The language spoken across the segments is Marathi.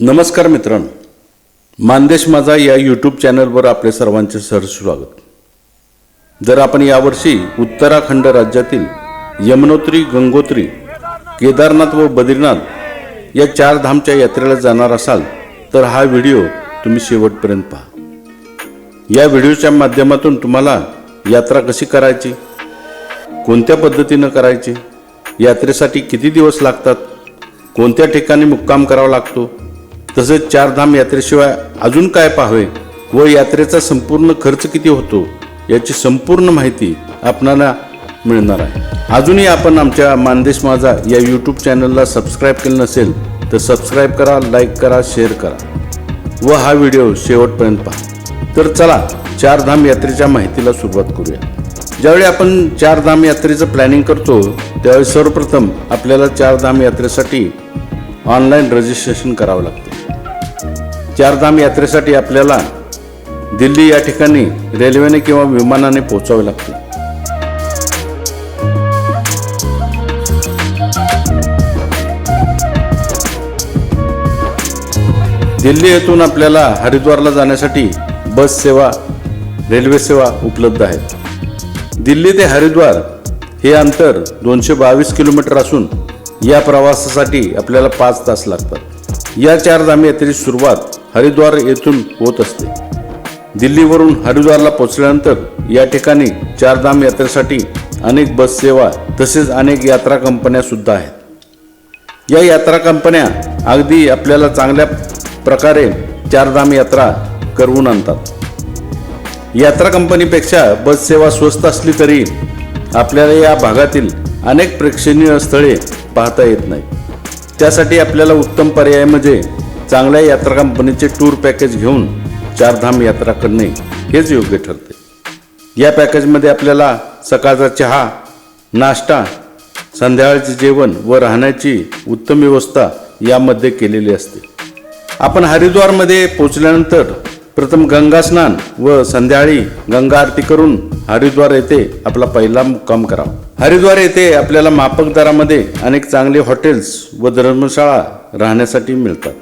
नमस्कार मित्रांनो. मानदेश माझा या यूट्यूब चॅनलवर आपले सर्वांचे सहर्ष स्वागत. जर आपण यावर्षी उत्तराखंड राज्यातील यमुनोत्री गंगोत्री केदारनाथ व बद्रीनाथ या चार धामच्या यात्रेला जाणार असाल तर हा व्हिडिओ तुम्ही शेवटपर्यंत पहा. या व्हिडिओच्या माध्यमातून तुम्हाला यात्रा कशी करायची? कोणत्या पद्धतीनं करायची? यात्रेसाठी किती दिवस लागतात? कोणत्या ठिकाणी मुक्काम करावा लागतो? तसेच चारधाम यात्रेशिवाय अजून काय पाहावे व यात्रेचा संपूर्ण खर्च किती होतो याची संपूर्ण माहिती आपणाला मिळणार आहे. अजूनही आपण आमच्या मानदेश माझा या यूट्यूब चॅनलला सबस्क्राईब केलं नसेल तर सबस्क्राईब करा लाईक करा शेअर करा. व हा व्हिडिओ शेवटपर्यंत पहा. तर चला चारधाम यात्रेच्या माहितीला सुरुवात करूया. ज्यावेळी आपण चारधाम यात्रेचं प्लॅनिंग करतो त्यावेळी सर्वप्रथम आपल्याला चारधाम यात्रेसाठी ऑनलाईन रजिस्ट्रेशन करावं लागतं. चारधाम यात्रेसाठी आपल्याला दिल्ली या ठिकाणी रेल्वेने किंवा विमानाने पोहोचावे लागते. दिल्ली येथून आपल्याला हरिद्वारला जाण्यासाठी बस सेवा रेल्वे सेवा उपलब्ध आहेत. दिल्ली ते हरिद्वार हे अंतर दोनशे बावीस किलोमीटर असून या प्रवासासाठी आपल्याला पाच तास लागतात. या चारधाम यात्रेची सुरुवात हरिद्वार येथून होत असते. दिल्लीवरून हरिद्वारला पोहोचल्यानंतर या ठिकाणी चारधाम यात्रेसाठी अनेक बस सेवा तसेच अनेक यात्रा कंपन्या सुद्धा आहेत. या यात्रा कंपन्या अगदी आपल्याला चांगल्या प्रकारे चारधाम यात्रा करवून आणतात. यात्रा कंपनीपेक्षा बस सेवा स्वस्त असली तरी आपल्याला या भागातील अनेक प्रेक्षणीय स्थळे पाहता येत नाही. त्यासाठी आपल्याला उत्तम पर्याय म्हणजे चांगल्या यात्रा कंपनीचे टूर पॅकेज घेऊन चारधाम यात्रा करणे हेच योग्य ठरते. या पॅकेजमध्ये आपल्याला सकाळचा चहा नाश्ता संध्याकाळचे जेवण व राहण्याची उत्तम व्यवस्था यामध्ये केलेली असते. आपण हरिद्वारमध्ये पोचल्यानंतर प्रथम गंगास्नान व संध्याकाळी गंगा आरती करून हरिद्वार येथे आपला पहिला मुक्काम करावा. हरिद्वार येथे आपल्याला मापक दरामध्ये अनेक चांगले हॉटेल्स व धर्मशाळा राहण्यासाठी मिळतात.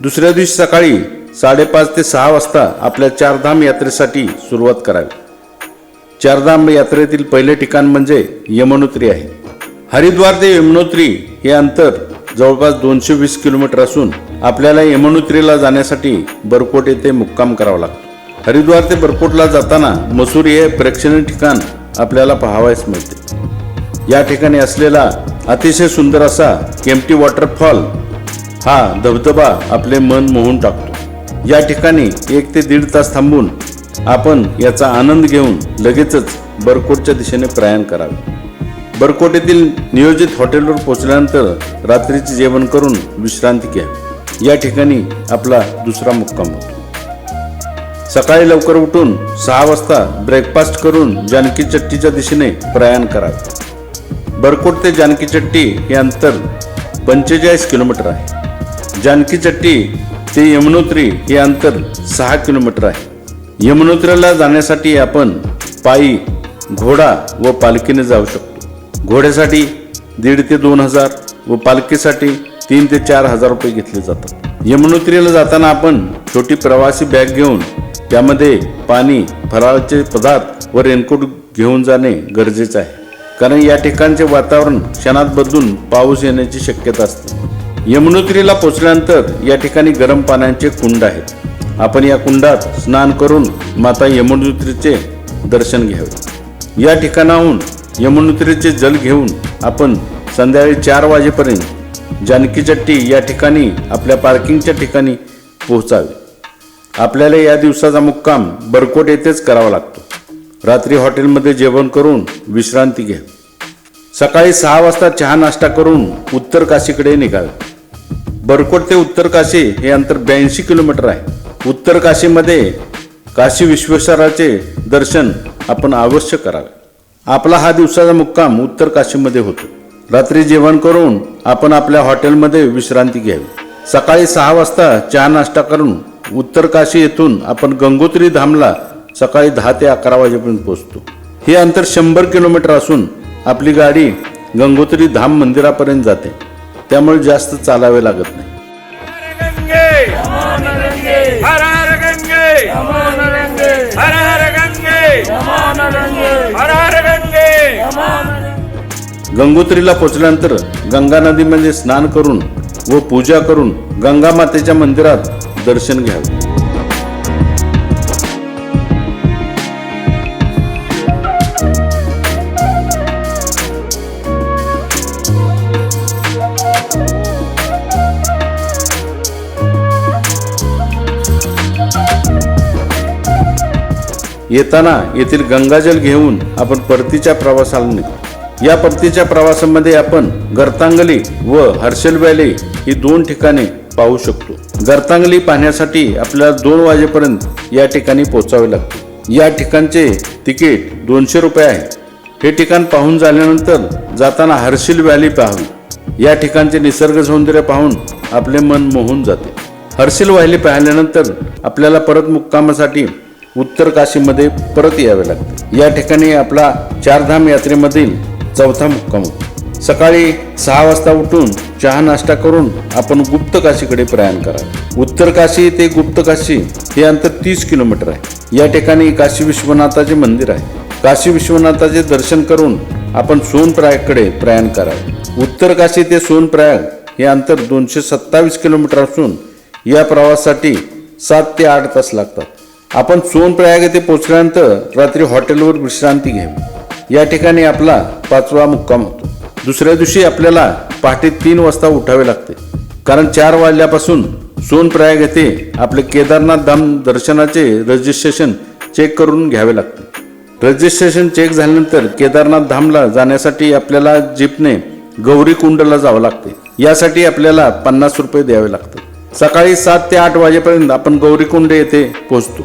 दुसऱ्या दिवशी सकाळी साडेपाच ते सहा वाजता आपल्या चारधाम यात्रेसाठी सुरुवात करावी. चारधाम यात्रेतील पहिले ठिकाण म्हणजे यमुनोत्री आहे. हरिद्वार ते यमुनोत्री हे अंतर जवळपास दोनशे वीस किलोमीटर असून आपल्याला यमुनोत्रीला जाण्यासाठी बरकोट येथे मुक्काम करावा लागतो. हरिद्वार ते बरकोटला जाताना मसुरी हे प्रेक्षणीय ठिकाण आपल्याला पाहावयास मिळते. या ठिकाणी असलेला अतिशय सुंदर असा केमटी वॉटरफॉल हा धबधबा आपले मन मोहून टाकतो. या ठिकाणी एक ते दीड तास थांबून आपण याचा आनंद घेऊन लगेचच बरकोटच्या दिशेने प्रयाण करावे. बरकोट येथील नियोजित हॉटेलवर पोहोचल्यानंतर रात्रीचे जेवण करून विश्रांती घ्या. या ठिकाणी आपला दुसरा मुक्काम होतो. सकाळी लवकर उठून सहा वाजता ब्रेकफास्ट करून जानकी चट्टीच्या दिशेने प्रयाण करावे. बरकोट ते जानकी चट्टी हे अंतर पंचेचाळीस किलोमीटर आहे. जानकी चट्टी ते यमुनोत्री हे अंतर सहा किलोमीटर आहे. यमुनोत्रीला जाण्यासाठी आपण पायी घोडा व पालखीने जाऊ शकतो. घोड्यासाठी दीड ते दोन हजार व पालखीसाठी तीन ते चार हजार रुपये घेतले जातात. यमुनोत्रीला जाताना आपण छोटी प्रवासी बॅग घेऊन त्यामध्ये पाणी फराळाचे पदार्थ व रेनकोट घेऊन जाणे गरजेचं आहे. कारण या ठिकाणचे वातावरण क्षणात बदलून पाऊस येण्याची शक्यता असते. यमुनोत्रीला पोचल्यानंतर या ठिकाणी गरम पाण्याचे कुंड आहेत. आपण या कुंडात स्नान करून माता यमुनोत्रीचे दर्शन घ्यावे. या ठिकाणाहून यमुनोत्रीचे जल घेऊन आपण संध्याकाळी चार वाजेपर्यंत जानकी चट्टी या ठिकाणी आपल्या पार्किंगच्या ठिकाणी पोहोचावे. आपल्याला या दिवसाचा मुक्काम बरकोट येथेच करावा लागतो. रात्री हॉटेलमध्ये जेवण करून विश्रांती घ्या सकाळी सहा वाजता चहा नाश्ता करून उत्तर काशीकडे निघावे. बरकोट ते उत्तर काशी हे अंतर ब्याऐंशी किलोमीटर आहे. उत्तर काशीमध्ये काशी विश्वेश्वराचे दर्शन आपण अवश्य करावे. आपला हा दिवसाचा मुक्काम उत्तर काशीमध्ये होतो. रात्री जेवण करून आपण आपल्या हॉटेलमध्ये विश्रांती घ्यावी. सकाळी सहा वाजता चहा नाश्ता करून उत्तर काशी येथून आपण गंगोत्री धामला सकाळी दहा ते अकरा वाजेपर्यंत पोहोचतो. हे अंतर शंभर किलोमीटर असून आपली गाडी गंगोत्री धाम मंदिरापर्यंत जाते. त्यामुळे जास्त चालावे लागत नाही. गंगोत्रीला पोचल्यानंतर गंगा नदीमध्ये स्नान करून व पूजा करून गंगा मातेच्या मंदिरात दर्शन घ्यावे. येताना येथील गंगाजल घेऊन आपण परतीच्या प्रवासाला निघू. या परतीच्या प्रवासामध्ये आपण गर्तांगली व हर्षल व्हॅली ही दोन ठिकाणे पाहू शकतो. गर्तांगली पाहण्यासाठी आपल्याला दोन वाजेपर्यंत या ठिकाणी पोहोचावे लागते. या ठिकाणचे तिकीट दोनशे रुपये आहे. हे ठिकाण पाहून झाल्यानंतर जाताना हर्षिल व्हॅली पाहावी. या ठिकाणचे निसर्ग सौंदर्य पाहून आपले मन मोहून जाते. हर्षिल व्हॅली पाहिल्यानंतर आपल्याला परत मुक्कामासाठी उत्तर काशीमध्ये परत यावे लागते. या ठिकाणी आपला चारधाम यात्रेमधील चौथा मुक्काम होतो. सकाळी सहा वाजता उठून चहा नाश्ता करून आपण गुप्त काशीकडे प्रयाण करा. उत्तर काशी ते गुप्त काशी हे अंतर तीस किलोमीटर आहे. या ठिकाणी काशी विश्वनाथाचे मंदिर आहे. काशी विश्वनाथाचे दर्शन करून आपण सोनप्रयागकडे प्रयाण करावे उत्तर काशी ते सोनप्रयाग हे अंतर दोनशे सत्तावीस किलोमीटर असून या प्रवासासाठी सात ते आठ तास लागतात. आपण सोनप्रयाग येथे पोहोचल्यानंतर रात्री हॉटेलवर विश्रांती घ्यावी. या ठिकाणी आपला पाचवा मुक्काम होतो. दुसऱ्या दिवशी आपल्याला पहाटे तीन वाजता उठावे लागते. कारण चार वाजल्यापासून सोनप्रयाग येथे आपले केदारनाथ धाम दर्शनाचे रजिस्ट्रेशन चेक करून घ्यावे लागते. रजिस्ट्रेशन चेक झाल्यानंतर केदारनाथ धामला जाण्यासाठी आपल्याला जीपने गौरी कुंडला जावं लागते. यासाठी आपल्याला पन्नास रुपये द्यावे लागतात. सकाळी सात ते आठ वाजेपर्यंत आपण गौरीकुंड येथे पोहोचतो.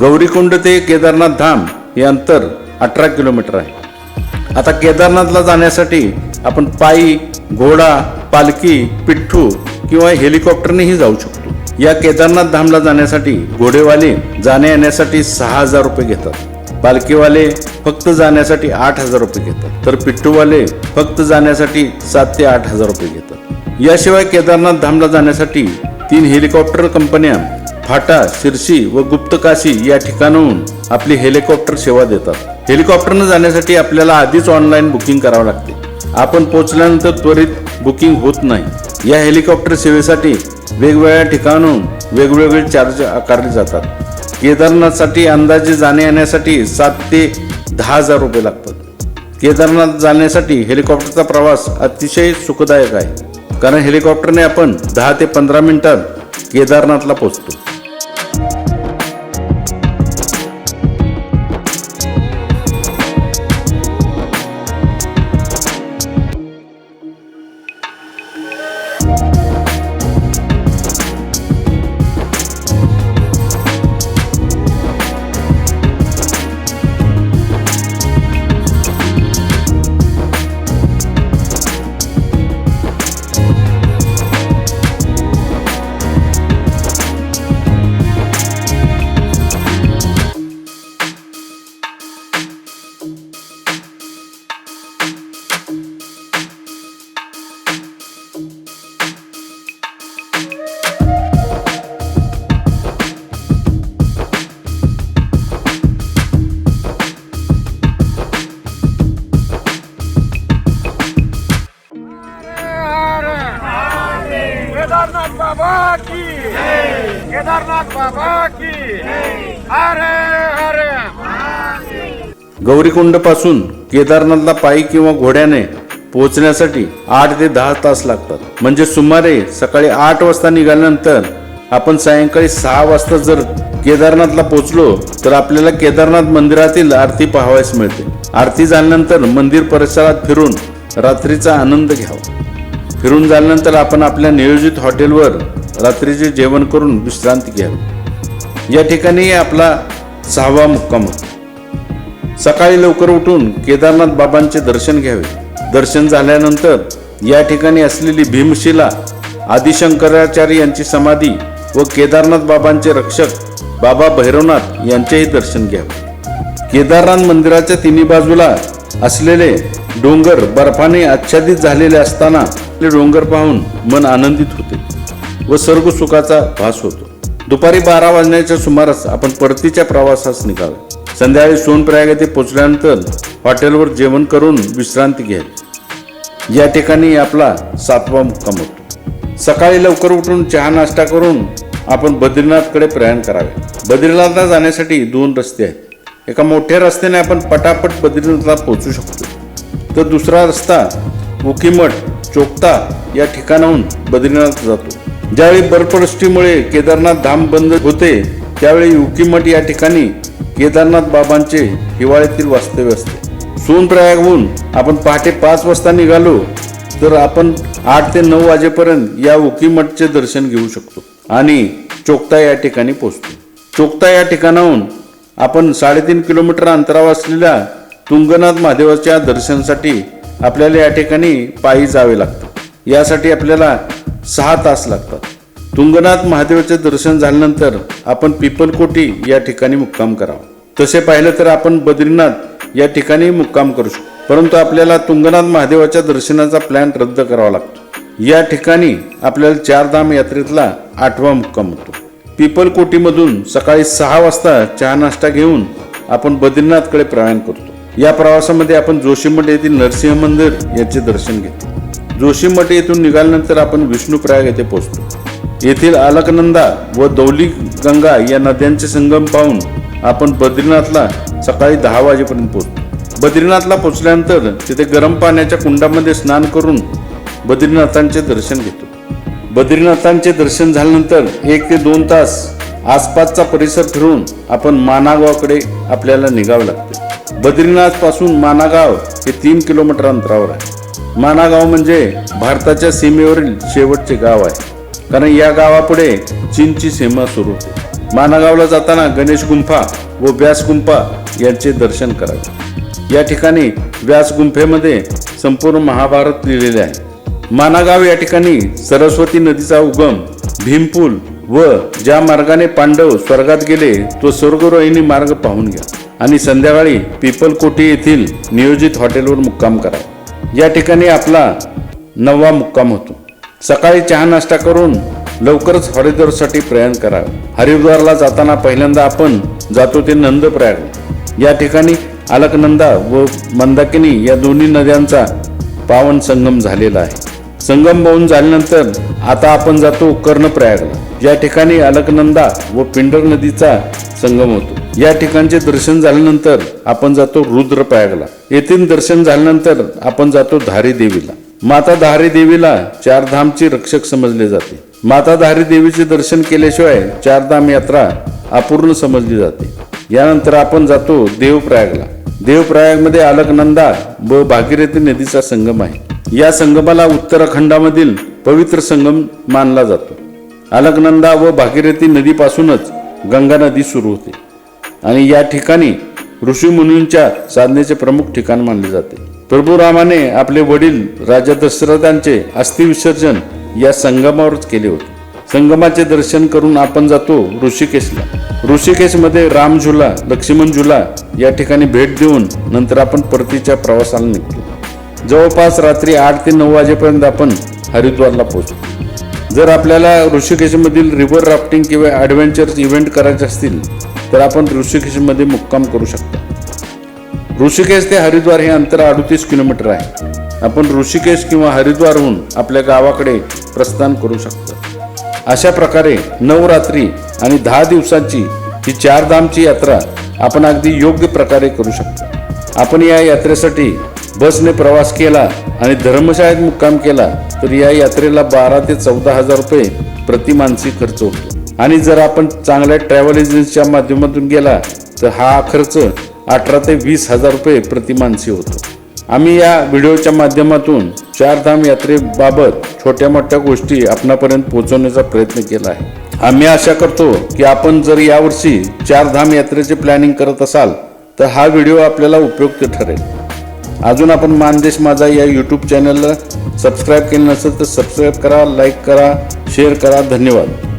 गौरीकुंड ते केदारनाथ धाम हे अंतर अठरा किलोमीटर आहे. आता केदारनाथला जाण्यासाठी आपण पायी घोडा पालखी पिठ्ठू किंवा हेलिकॉप्टरनेही जाऊ शकतो. या केदारनाथ धामला जाण्यासाठी घोडेवाले जाण्या येण्यासाठी सहा हजार रुपये घेतात. पालखीवाले फक्त जाण्यासाठी आठ हजार रुपये घेतात. तर पिठ्ठूवाले फक्त जाण्यासाठी सात ते आठ हजार रुपये घेतात. याशिवाय केदारनाथ धामला जाण्यासाठी तीन हेलिकॉप्टर कंपन्या फाटा शिर्शी व गुप्तकाशी या ठिकाणाहून आपली हेलिकॉप्टर सेवा देतात. हेलिकॉप्टरनं जाण्यासाठी आपल्याला आधीच ऑनलाईन बुकिंग करावं लागते. आपण पोहोचल्यानंतर त्वरित बुकिंग होत नाही. या हेलिकॉप्टर सेवेसाठी वेगवेगळ्या ठिकाणाहून वेगवेगळे चार्ज आकारले जातात. केदारनाथसाठी अंदाजे जाण्या येण्यासाठी सात ते दहा हजार रुपये लागतात. केदारनाथ जाण्यासाठी हेलिकॉप्टरचा प्रवास अतिशय सुखदायक आहे. कारण हेलिकॉप्टरने आपण दहा ते पंधरा मिनिटात केदारनाथला पोहोचतो. गौरीकुंडपासून केदारनाथला पायी किंवा घोड्याने पोहोचण्यासाठी आठ ते दहा तास लागतात. म्हणजे सुमारे सकाळी आठ वाजता निघाल्यानंतर आपण सायंकाळी सहा वाजता जर केदारनाथला पोहोचलो तर आपल्याला केदारनाथ मंदिरातील आरती पाहावयास मिळते. आरती झाल्यानंतर मंदिर परिसरात फिरून रात्रीचा आनंद घ्यावा. फिरून झाल्यानंतर आपण आपल्या नियोजित हॉटेलवर रात्रीचे जेवण करून विश्रांती घ्यावी. या ठिकाणी आपला सहावा मुक्काम होतो. सकाळी लवकर उठून केदारनाथ बाबांचे दर्शन घ्यावे. दर्शन झाल्यानंतर या ठिकाणी असलेली भीमशिला आदिशंकराचार्य यांची समाधी व केदारनाथ बाबांचे रक्षक बाबा भैरवनाथ यांचेही दर्शन घ्यावे. केदारनाथ मंदिराच्या तिन्ही बाजूला असलेले डोंगर बर्फाने आच्छादित झालेले असताना ते डोंगर पाहून मन आनंदित होते व सर्व सुखाचा भास होतो. दुपारी बारा वाजण्याच्या सुमारास आपण परतीच्या प्रवासास निघावे. संध्याकाळी सोनप्रयाग येथे पोचल्यानंतर हॉटेलवर जेवण करून विश्रांती घ्यावी या ठिकाणी आपला सातवा मुक्काम होतो. सकाळी लवकर उठून चहा नाश्ता करून आपण बद्रीनाथकडे प्रयाण करावे. बद्रीनाथला जाण्यासाठी दोन रस्ते आहेत. एका मोठ्या रस्त्याने आपण पटापट बद्रीनाथला पोहोचू शकतो. तर दुसरा रस्ता उकीमठ चोपता या ठिकाणाहून बद्रीनाथ जातो. ज्यावेळी बर्फवृष्टीमुळे केदारनाथ धाम बंद होते त्यावेळी उकीमठ या ठिकाणी केदारनाथ बाबांचे हिवाळ्यातील वास्तव्य असते. सोनप्रयागहून आपण पहाटे पाच वाजता निघालो तर आपण आठ ते नऊ वाजेपर्यंत या उकीमठचे दर्शन घेऊ शकतो आणि चोक्ता या ठिकाणी पोहोचतो. चोक्ता या ठिकाणाहून आपण साडेतीन किलोमीटर अंतरावर असलेल्या तुंगनाथ महादेवाच्या दर्शनासाठी आपल्याला या ठिकाणी पायी जावे लागतं यासाठी आपल्याला सहा तास लागतात. तुंगनाथ महादेवाचे दर्शन झाल्यानंतर आपण पिपलकोटी या ठिकाणी मुक्काम करावा. तसे पाहिलं तर आपण बद्रीनाथ या ठिकाणी मुक्काम करू शकतो. परंतु आपल्याला तुंगनाथ महादेवाच्या दर्शनाचा प्लॅन रद्द करावा लागतो. या ठिकाणी आपल्याला चारधाम यात्रेतला आठवा मुक्काम होतो. पिपलकोटीमधून सकाळी सहा वाजता चहा नाश्ता घेऊन आपण बद्रीनाथकडे प्रयाण करतो. या प्रवासामध्ये आपण जोशीमठ येथील नरसिंह मंदिर याचे दर्शन घेतो. जोशीमठ येथून निघाल्यानंतर आपण विष्णुप्रयाग येथे पोहोचतो. येथील अलकनंदा व दौली गंगा या नद्यांचे संगम पाहून आपण बद्रीनाथला सकाळी दहा वाजेपर्यंत पोहोचतो बद्रीनाथला पोचल्यानंतर तिथे गरम पाण्याच्या कुंडामध्ये स्नान करून बद्रीनाथांचे दर्शन घेतो. बद्रीनाथांचे दर्शन झाल्यानंतर एक ते दोन तास आसपासचा परिसर फिरून आपण मानागावकडे आपल्याला निघावं लागते. बद्रीनाथपासून मानागाव हे तीन किलोमीटर अंतरावर आहे. मानागाव म्हणजे भारताच्या सीमेवरील शेवटचे गाव आहे. कारण या गावापुढे चीनची सीमा सुरू होते. मानागावला जाताना गणेश गुंफा व व्यास गुंफा यांचे दर्शन करावे. या ठिकाणी व्यास गुंफेमध्ये संपूर्ण महाभारत लिहिलेले आहे. मानागाव या ठिकाणी सरस्वती नदीचा उगम भीमपूल व ज्या मार्गाने पांडव स्वर्गात गेले तो स्वर्गरोहिणी मार्ग पाहून घ्या आणि संध्याकाळी पिपलकोटी येथील नियोजित हॉटेलवर मुक्काम करा. या ठिकाणी आपला नववा मुक्काम होतो. सकाळी चहा नाश्ता करून लवकरच हरिद्वारसाठी प्रयाण करा. हरिद्वारला जाताना पहिल्यांदा आपण जातो ते नंदप्रयाग. या ठिकाणी अलकनंदा व मंदाकिनी या दोन्ही नद्यांचा पावन संगम झालेला आहे. संगम पाहून झाल्यानंतर आता आपण जातो कर्णप्रयागला या ठिकाणी अलकनंदा व पिंडर नदीचा संगम होतो. या ठिकाणचे दर्शन झाल्यानंतर आपण जातो रुद्रप्रयागला. येथील दर्शन झाल्यानंतर आपण जातो धारी देवीला. माता धारी देवीला चारधामची रक्षक समजले जाते. माता धारी देवीचे दर्शन केल्याशिवाय चारधाम यात्रा अपूर्ण समजली जाते. यानंतर आपण जातो देवप्रयागला. देवप्रयागमध्ये अलकनंदा व भागीरथी नदीचा संगम आहे. या संगमाला उत्तराखंडामधील पवित्र संगम मानला जातो. अलकनंदा व भागीरथी नदीपासूनच गंगा नदी सुरू होते. आणि या ठिकाणी ऋषीमुनींच्या साधनेचे प्रमुख ठिकाण मानले जाते. प्रभू रामाने आपले वडील राजा दशरथांचे अस्थिविसर्जन या संगमावरच केले होते. संगमाचे दर्शन करून आपण जातो ऋषिकेशला. ऋषिकेशमध्ये राम झुला लक्ष्मण झुला या ठिकाणी भेट देऊन नंतर आपण परतीच्या प्रवासाला निघतो. जवळपास रात्री आठ ते नऊ वाजेपर्यंत आपण हरिद्वारला पोहोचतो. जर आपल्याला ऋषिकेशमधील रिव्हर राफ्टिंग किंवा ॲडव्हेंचर्स इव्हेंट करायचे असतील तर आपण ऋषिकेशमध्ये मुक्काम करू शकतो. ऋषिकेश ते हरिद्वार हे अंतर अडतीस किलोमीटर आहे. आपण ऋषिकेश किंवा हरिद्वारहून आपल्या गावाकडे प्रस्थान करू शकतो. अशा प्रकारे नऊ रात्री आणि दहा दिवसांची ही चार धामची यात्रा आपण अगदी योग्य प्रकारे करू शकतो. आपण या यात्रेसाठी बसने प्रवास केला आणि धर्मशाळेत मुक्काम केला तर या यात्रेला बारा ते चौदा हजार रुपये प्रति खर्च होतो. आणि जर आपण चांगल्या ट्रॅव्हल एजन्सीच्या माध्यमातून गेला तर हा खर्च अठरा ते वीस हजार रुपये प्रतिमानसी होतं. होतो आम्ही या व्हिडिओच्या माध्यमातून चारधाम यात्रेबाबत छोट्या मोठ्या गोष्टी आपणापर्यंत पोहोचवण्याचा प्रयत्न केला आहे. आम्ही आशा करतो की आपण जर यावर्षी चारधाम यात्रेचे प्लॅनिंग करत असाल तर हा व्हिडिओ आपल्याला उपयुक्त ठरेल. अजून आपण मानदेश माझा या यूट्यूब चॅनलला सबस्क्राईब केलं नसेल तर सबस्क्राईब करा लाईक करा शेअर करा. धन्यवाद.